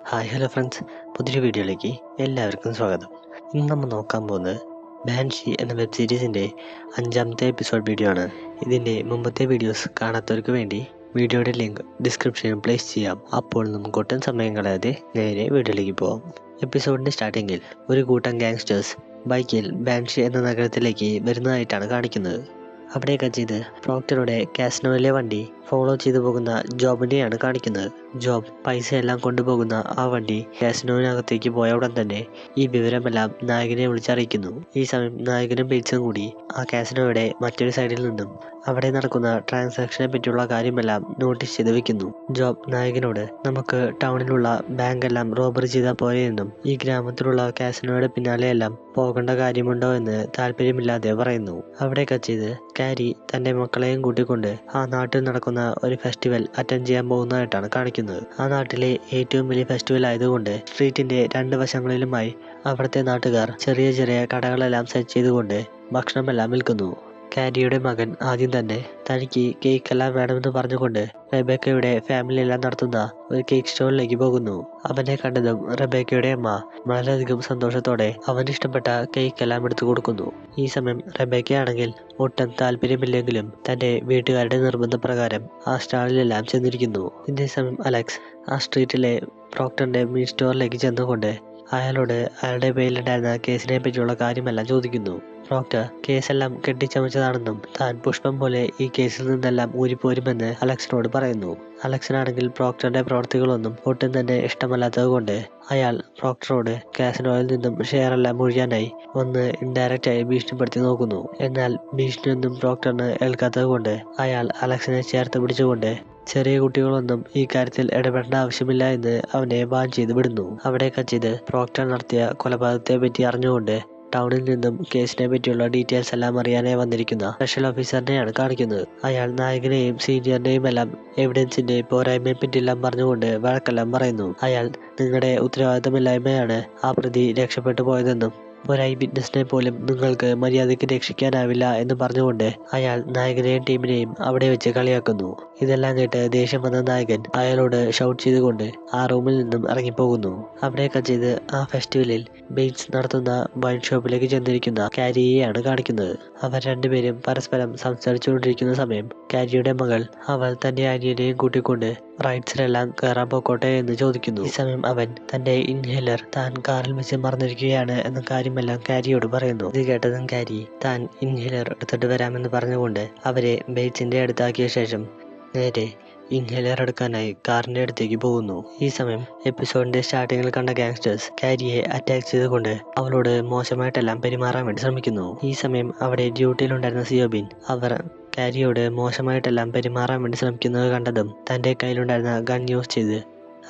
Hi hello friends പുതിയൊരു വീഡിയോയിലേക്ക് എല്ലാവർക്കും സ്വാഗതം. ഇന്ന് നമ്മൾ നോക്കാൻ പോകുന്നത് ബാൻഷി എന്ന വെബ് സീരീസിന്റെ അഞ്ചാമത്തെ എപ്പിസോഡ് വീഡിയോ ആണ്. ഇതിന്റെ മുമ്പത്തെ വീഡിയോസ് കാണാത്തവർക്ക് വേണ്ടി വീഡിയോയുടെ ലിങ്ക് ഡിസ്ക്രിപ്ഷനിൽ പ്ലേസ് ചെയ്യാം. അപ്പോൾ നമുക്ക് ഒട്ടും സമയം കളയാതെ നേരെ വീഡിയോയിലേക്ക് പോകാം എപ്പിസോഡിന്റെ സ്റ്റാർട്ടിങ്ങിൽ ഒരു കൂട്ടം ഗാങ്സ്റ്റേഴ്സ് ബൈക്കിൽ ബാൻഷി എന്ന നഗരത്തിലേക്ക് വരുന്നതായിട്ടാണ് കാണിക്കുന്നത്. അവിടെയൊക്കെ ചെയ്ത് പ്രോക്ടറുടെ കാസ്നോയിലെ വണ്ടി ഫോളോ ചെയ്തു പോകുന്ന ജോബിനെയാണ് കാണിക്കുന്നത്. ജോബ് പൈസയെല്ലാം കൊണ്ടുപോകുന്ന ആ വണ്ടി കാസിനോവിനകത്തേക്ക് പോയ ഉടൻ തന്നെ ഈ വിവരമെല്ലാം നായകനെ വിളിച്ചറിയിക്കുന്നു. ഈ സമയം നായകനും ബേറ്റ്സും കൂടി ആ കാസിനോയുടെ മറ്റൊരു സൈഡിൽ നിന്നും അവിടെ നടക്കുന്ന ട്രാൻസാക്ഷനെ പറ്റിയുള്ള കാര്യമെല്ലാം നോട്ടീസ് ചെയ്ത് വെക്കുന്നു. ജോബ് നായകനോട് നമുക്ക് ടൗണിലുള്ള ബാങ്ക് എല്ലാം റോബറി ചെയ്താൽ പോരെയെന്നും ഈ ഗ്രാമത്തിലുള്ള കാസിനോയുടെ പിന്നാലെയെല്ലാം പോകേണ്ട കാര്യമുണ്ടോ എന്ന് താല്പര്യമില്ലാതെ പറയുന്നു. അവിടെ ചെയ്ത് കാരി തന്റെ മക്കളെയും കൂട്ടിക്കൊണ്ട് ആ നാട്ടിൽ നടക്കുന്ന ഒരു ഫെസ്റ്റിവൽ അറ്റൻഡ് ചെയ്യാൻ പോകുന്നതായിട്ടാണ് കാണിക്കുന്നത്. ആ നാട്ടിലെ ഏറ്റവും വലിയ ഫെസ്റ്റിവൽ ആയതുകൊണ്ട് സ്ട്രീറ്റിന്റെ രണ്ട് വശങ്ങളിലുമായി അവിടുത്തെ നാട്ടുകാർ ചെറിയ ചെറിയ കടകളെല്ലാം സെറ്റ് ചെയ്തുകൊണ്ട് ഭക്ഷണമെല്ലാം വിൽക്കുന്നു. കാരിയുടെ മകൻ ആദ്യം തന്നെ തനിക്ക് കേക്ക് എല്ലാം വേണമെന്ന് പറഞ്ഞുകൊണ്ട് റബേക്കയുടെ ഫാമിലി എല്ലാം നടത്തുന്ന ഒരു കേക്ക് സ്റ്റോളിലേക്ക് പോകുന്നു. അവനെ കണ്ടതും റബേക്കയുടെ അമ്മ വളരെയധികം സന്തോഷത്തോടെ അവന് ഇഷ്ടപ്പെട്ട കേക്ക് എല്ലാം എടുത്തു കൊടുക്കുന്നു. ഈ സമയം റെബേക്കയാണെങ്കിൽ ഒട്ടും താല്പര്യമില്ലെങ്കിലും തന്റെ വീട്ടുകാരുടെ നിർബന്ധപ്രകാരം ആ സ്റ്റാളിലെല്ലാം ചെന്നിരിക്കുന്നു. ഇതേ സമയം അലക്സ് ആ സ്ട്രീറ്റിലെ പ്രോക്ടറിന്റെ മീറ്റ് സ്റ്റോറിലേക്ക് ചെന്നുകൊണ്ട് അയാളോട് അയാളുടെ പേരിലുണ്ടായിരുന്ന കേസിനെ പറ്റിയുള്ള കാര്യമെല്ലാം ചോദിക്കുന്നു. പ്രോക്ടർ കേസെല്ലാം കെട്ടിച്ചമച്ചതാണെന്നും താൻ പുഷ്പം പോലെ ഈ കേസിൽ നിന്നെല്ലാം ഊരിപ്പോരുമെന്ന് അലക്സിനോട് പറയുന്നു. അലക്സിനാണെങ്കിൽ പ്രോക്ടറുടെ പ്രവർത്തികളൊന്നും ഒട്ടും തന്നെ ഇഷ്ടമല്ലാത്തതുകൊണ്ട് അയാൾ പ്രോക്ടറോട് കാസിനോയിൽ നിന്നും ഷെയർ എല്ലാം ഒഴിയാനായി ഒന്ന് ഇൻഡയറക്റ്റായി ഭീഷണിപ്പെടുത്തി നോക്കുന്നു. എന്നാൽ ഭീഷണിയൊന്നും പ്രോക്ടറിന് ഏൽക്കാത്തതുകൊണ്ട് അയാൾ അലക്സിനെ ചേർത്ത് പിടിച്ചുകൊണ്ട് ചെറിയ കുട്ടികളൊന്നും ഈ കാര്യത്തിൽ ഇടപെടേണ്ട ആവശ്യമില്ല എന്ന് അവനെ ബാൻ ചെയ്ത് വിടുന്നു. അവിടെ ചെയ്ത് പ്രോക്ടർ നടത്തിയ കൊലപാതകത്തെ പറ്റി അറിഞ്ഞുകൊണ്ട് ടൗണിൽ നിന്നും കേസിനെ പറ്റിയുള്ള ഡീറ്റെയിൽസ് എല്ലാം അറിയാനായി വന്നിരിക്കുന്ന സ്പെഷ്യൽ ഓഫീസറിനെയാണ് കാണിക്കുന്നത്. അയാൾ നായകനെയും സീനിയറിനെയും എല്ലാം എവിഡൻസിന്റെ പോരായ്മയെ പറ്റിയെല്ലാം പറഞ്ഞുകൊണ്ട് വഴക്കെല്ലാം പറയുന്നു. അയാൾ നിങ്ങളുടെ ഉത്തരവാദിത്തമില്ലായ്മയാണ് ആ പ്രതി രക്ഷപ്പെട്ടു പോയതെന്നും ഒരൈ വിറ്റ്നസിനെ പോലും നിങ്ങൾക്ക് മര്യാദയ്ക്ക് രക്ഷിക്കാനാവില്ല എന്ന് പറഞ്ഞുകൊണ്ട് അയാൾ നായകനെയും ടീമിനെയും അവിടെ വെച്ച് കളിയാക്കുന്നു. ഇതെല്ലാം കേട്ട് ദേഷ്യം വന്ന നായകൻ അയാളോട് ഷൗട്ട് ചെയ്തുകൊണ്ട് ആ റൂമിൽ നിന്നും ഇറങ്ങിപ്പോകുന്നു. അവിടെയൊക്കെ ചെയ്ത് ആ ഫെസ്റ്റിവലിൽ ബെയ്റ്റ്സ് നടത്തുന്ന വൈൻ ഷോപ്പിലേക്ക് ചെന്നിരിക്കുന്ന കാരിയെയാണ് കാണിക്കുന്നത്. അവർ രണ്ടുപേരും പരസ്പരം സംസാരിച്ചുകൊണ്ടിരിക്കുന്ന സമയം കാരിയുടെ മകൾ അവൾ തന്റെ അനിയനെയും കൂട്ടിക്കൊണ്ട് റൈഡ്സിലെല്ലാം കയറാൻ പോക്കോട്ടെ എന്ന് ചോദിക്കുന്നു. ഈ സമയം അവൻ തന്റെ ഇൻഹേലർ താൻ കാറിൽ വെച്ച് മറന്നിരിക്കുകയാണ് എന്ന കാര്യമെല്ലാം കാരിയോട് പറയുന്നു. ഇത് കേട്ടതും കാരി താൻ ഇൻഹേലർ എടുത്തിട്ട് വരാമെന്ന് പറഞ്ഞുകൊണ്ട് അവരെ ബേച്ചിന്റെ അടുത്താക്കിയ ശേഷം നേരെ ഇൻഹേലർ എടുക്കാനായി കാറിന്റെ അടുത്തേക്ക് പോകുന്നു. ഈ സമയം എപ്പിസോഡിന്റെ സ്റ്റാർട്ടിങ്ങിൽ കണ്ട ഗാങ്സ്റ്റേഴ്സ് കാരിയെ അറ്റാക്ക് ചെയ്തുകൊണ്ട് അവളോട് മോശമായിട്ടെല്ലാം പെരുമാറാൻ വേണ്ടി ശ്രമിക്കുന്നു. ഈ സമയം അവിടെ ഡ്യൂട്ടിയിലുണ്ടായിരുന്ന സിയോബിൻ അവർ കാരിയോട് മോശമായിട്ടെല്ലാം പെരുമാറാൻ വേണ്ടി ശ്രമിക്കുന്നത് കണ്ടതും തന്റെ കയ്യിലുണ്ടായിരുന്ന ഗൺ യൂസ് ചെയ്ത്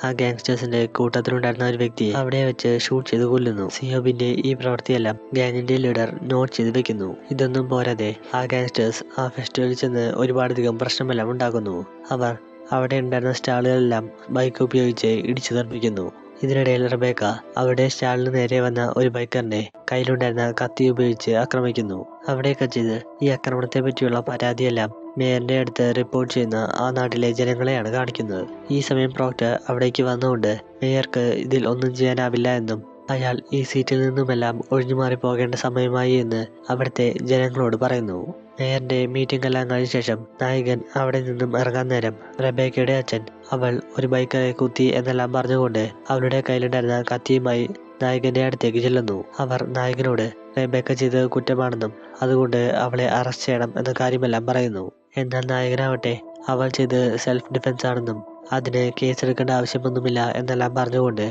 ആ ഗാങ്സ്റ്റേഴ്സിന്റെ കൂട്ടത്തിലുണ്ടായിരുന്ന ഒരു വ്യക്തിയെ അവിടെ വെച്ച് ഷൂട്ട് ചെയ്ത് കൊല്ലുന്നു. സിയോബിന്റെ ഈ പ്രവൃത്തിയെല്ലാം ഗാങ്ങിന്റെ ലീഡർ നോട്ട് ചെയ്ത് വെക്കുന്നു. ഇതൊന്നും പോരാതെ ആ ഗാങ്സ്റ്റേഴ്സ് ആ ഫെസ്റ്റിവലിൽ ചെന്ന് ഒരുപാടധികം പ്രശ്നമെല്ലാം ഉണ്ടാക്കുന്നു. അവർ അവിടെ ഉണ്ടായിരുന്ന സ്റ്റാളുകളെല്ലാം ബൈക്ക് ഉപയോഗിച്ച് ഇടിച്ചു തെറിപ്പിക്കുന്നു ഇതിനിടയിൽ റബേക്ക അവിടെ സ്റ്റാളിന് നേരെ വന്ന ഒരു ബൈക്കറിനെ കയ്യിലുണ്ടായിരുന്ന കത്തി ഉപയോഗിച്ച് ആക്രമിക്കുന്നു. അവിടെയൊക്കെ ചെയ്ത് ഈ ആക്രമണത്തെ പറ്റിയുള്ള പരാതിയെല്ലാം മേയറിന്റെ അടുത്ത് റിപ്പോർട്ട് ചെയ്യുന്ന ആ നാട്ടിലെ ജനങ്ങളെയാണ് കാണിക്കുന്നത്. ഈ സമയം പ്രോക്ടർ അവിടേക്ക് വന്നുകൊണ്ട് മേയർക്ക് ഇതിൽ ഒന്നും ചെയ്യാനാവില്ല എന്നും അയാൾ ഈ സീറ്റിൽ നിന്നുമെല്ലാം ഒഴിഞ്ഞു മാറി പോകേണ്ട സമയമായി എന്ന് അവിടുത്തെ ജനങ്ങളോട് പറയുന്നു. മേയറിന്റെ മീറ്റിംഗ് എല്ലാം കഴിഞ്ഞ ശേഷം നായകൻ അവിടെ നിന്നും ഇറങ്ങാൻ നേരം റബേക്കയുടെ അച്ഛൻ അവൾ ഒരു ബൈക്കറെ കുത്തി എന്നെല്ലാം പറഞ്ഞുകൊണ്ട് അവളുടെ കയ്യിലുണ്ടായിരുന്ന കത്തിയുമായി നായകന്റെ അടുത്തേക്ക് ചെല്ലുന്നു. അവർ നായകനോട് റബേക്ക ചെയ്തത് കുറ്റമാണെന്നും അതുകൊണ്ട് അവളെ അറസ്റ്റ് ചെയ്യണം എന്ന കാര്യമെല്ലാം പറയുന്നു. എന്നാൽ നായകനാവട്ടെ അവൾ ചെയ്ത് സെൽഫ് ഡിഫൻസ് ആണെന്നും അതിന് കേസെടുക്കേണ്ട ആവശ്യമൊന്നുമില്ല എന്നെല്ലാം പറഞ്ഞുകൊണ്ട്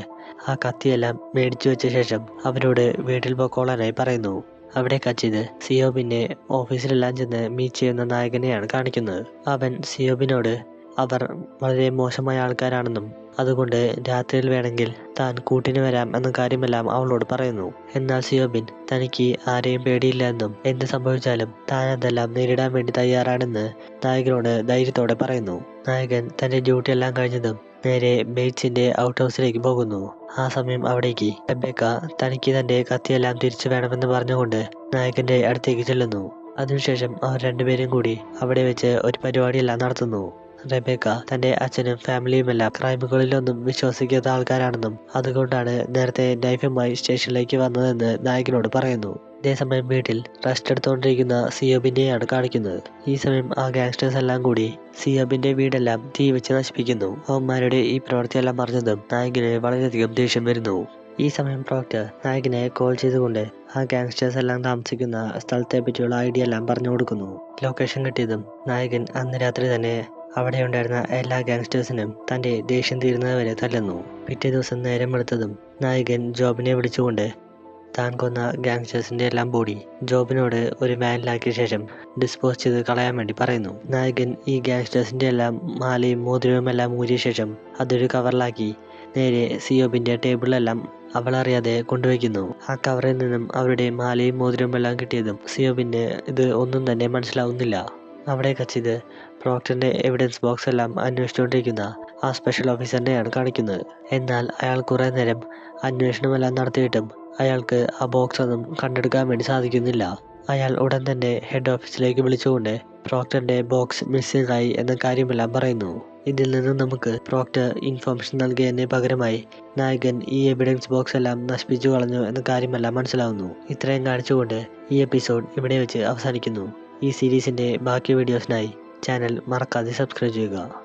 ആ കത്തിയെല്ലാം മേടിച്ചു വെച്ച ശേഷം അവരോട് വീട്ടിൽ പോക്കോളാനായി പറയുന്നു. അവിടെ കച്ചിത് സിയോബിന്റെ ഓഫീസിലെല്ലാം ചെന്ന് മീറ്റ് ചെയ്യുന്ന നായകനെയാണ് കാണിക്കുന്നത്. അവൻ സിയോബിനോട് അവർ വളരെ മോശമായ ആൾക്കാരാണെന്നും അതുകൊണ്ട് രാത്രിയിൽ വേണമെങ്കിൽ താൻ കൂട്ടിന് വരാം എന്ന കാര്യമെല്ലാം അവളോട് പറയുന്നു. എന്നാൽ സിയോബിൻ തനിക്ക് ആരെയും പേടിയില്ല എന്നും എന്ത് സംഭവിച്ചാലും താൻ അതെല്ലാം നേരിടാൻ വേണ്ടി തയ്യാറാണെന്ന് നായകനോട് ധൈര്യത്തോടെ പറയുന്നു. നായകൻ തന്റെ ഡ്യൂട്ടി എല്ലാം കഴിഞ്ഞതും നേരെ ബേറ്റ്സിന്റെ ഔട്ട് ഹൗസിലേക്ക് പോകുന്നു. ആ സമയം അവിടേക്ക് റെബേക്ക തനിക്ക് തന്റെ കത്തിയെല്ലാം തിരിച്ചു വേണമെന്ന് പറഞ്ഞുകൊണ്ട് നായകന്റെ അടുത്തേക്ക് ചെല്ലുന്നു. അതിനുശേഷം അവർ രണ്ടുപേരും കൂടി അവിടെ വെച്ച് ഒരു പരിപാടിയെല്ലാം നടത്തുന്നു. റെബേക്ക തന്റെ അച്ഛനും ഫാമിലിയുമെല്ലാം ക്രൈമുകളിലൊന്നും വിശ്വസിക്കാത്ത ആൾക്കാരാണെന്നും അതുകൊണ്ടാണ് നേരത്തെ നൈഫുമായി സ്റ്റേഷനിലേക്ക് വന്നതെന്ന് നായകനോട് പറയുന്നു. അതേസമയം വീട്ടിൽ റെസ്റ്റ് എടുത്തുകൊണ്ടിരിക്കുന്ന സിയോബിനെയാണ് കാണിക്കുന്നത്. ഈ സമയം ആ ഗാങ്സ്റ്റേഴ്സ് എല്ലാം കൂടി സിയോബിന്റെ വീടെല്ലാം തീ വെച്ച് നശിപ്പിക്കുന്നു. അവന്മാരുടെ ഈ പ്രവൃത്തിയെല്ലാം അറിഞ്ഞതും നായകന് വളരെയധികം ദേഷ്യം വരുന്നു. ഈ സമയം പ്രോക്ടർ നായകനെ കോൾ ചെയ്തുകൊണ്ട് ആ ഗാങ്സ്റ്റേഴ്സ് എല്ലാം താമസിക്കുന്ന സ്ഥലത്തെ പറ്റിയുള്ള ഐഡിയ എല്ലാം പറഞ്ഞു കൊടുക്കുന്നു. ലൊക്കേഷൻ കിട്ടിയതും നായകൻ അന്ന് രാത്രി തന്നെ അവിടെ ഉണ്ടായിരുന്ന എല്ലാ ഗാങ്സ്റ്റേഴ്സിനും തന്റെ ദേഷ്യം തീരുന്നതുവരെ തല്ലുന്നു. പിറ്റേ ദിവസം നേരം എടുത്തതും നായകൻ ജോബിനെ വിളിച്ചുകൊണ്ട് താൻ കൊന്ന ഗാങ്സ്റ്റേഴ്സിന്റെ എല്ലാം ബോഡി ജോബിനോട് ഒരു വാനിലാക്കിയ ശേഷം ഡിസ്പോസ് ചെയ്ത് കളയാൻ വേണ്ടി പറയുന്നു. നായകൻ ഈ ഗാങ്സ്റ്റേഴ്സിന്റെ എല്ലാം മാലയും മോതിരവും എല്ലാം ഊരിയ ശേഷം അതൊരു കവറിലാക്കി നേരെ സിയോബിന്റെ ടേബിളിലെല്ലാം അവളറിയാതെ കൊണ്ടുവയ്ക്കുന്നു. ആ കവറിൽ നിന്നും അവരുടെ മാലയും മോതിരവും എല്ലാം കിട്ടിയതും സിയോബിന് ഇത് ഒന്നും തന്നെ മനസ്സിലാവുന്നില്ല. അവിടെ കച്ചിത് പ്രോക്ടറിന്റെ എവിഡൻസ് ബോക്സ് എല്ലാം അന്വേഷിച്ചുകൊണ്ടിരിക്കുന്ന ആ സ്പെഷ്യൽ ഓഫീസറിനെയാണ് കാണിക്കുന്നത്. എന്നാൽ അയാൾ കുറേ നേരം അന്വേഷണമെല്ലാം നടത്തിയിട്ടും അയാൾക്ക് ആ ബോക്സ് ഒന്നും കണ്ടെടുക്കാൻ വേണ്ടി സാധിക്കുന്നില്ല. അയാൾ ഉടൻ തന്നെ ഹെഡ് ഓഫീസിലേക്ക് വിളിച്ചുകൊണ്ട് പ്രോക്ടറിന്റെ ബോക്സ് മിസ്സിംഗ് ആയി എന്ന കാര്യമെല്ലാം പറയുന്നു. ഇതിൽ നിന്ന് നമുക്ക് പ്രോക്ടർ ഇൻഫോർമേഷൻ നൽകിയതിന് പകരമായി നായകൻ ഈ എവിഡൻസ് ബോക്സ് എല്ലാം നശിപ്പിച്ചു കളഞ്ഞു എന്ന കാര്യമെല്ലാം മനസ്സിലാവുന്നു. ഇത്രയും കാണിച്ചുകൊണ്ട് ഈ എപ്പിസോഡ് ഇവിടെ വെച്ച് അവസാനിക്കുന്നു. ഈ സീരീസിന്റെ ബാക്കി വീഡിയോസിനായി ചാനൽ മറക്കാതെ സബ്സ്ക്രൈബ് ചെയ്യുക.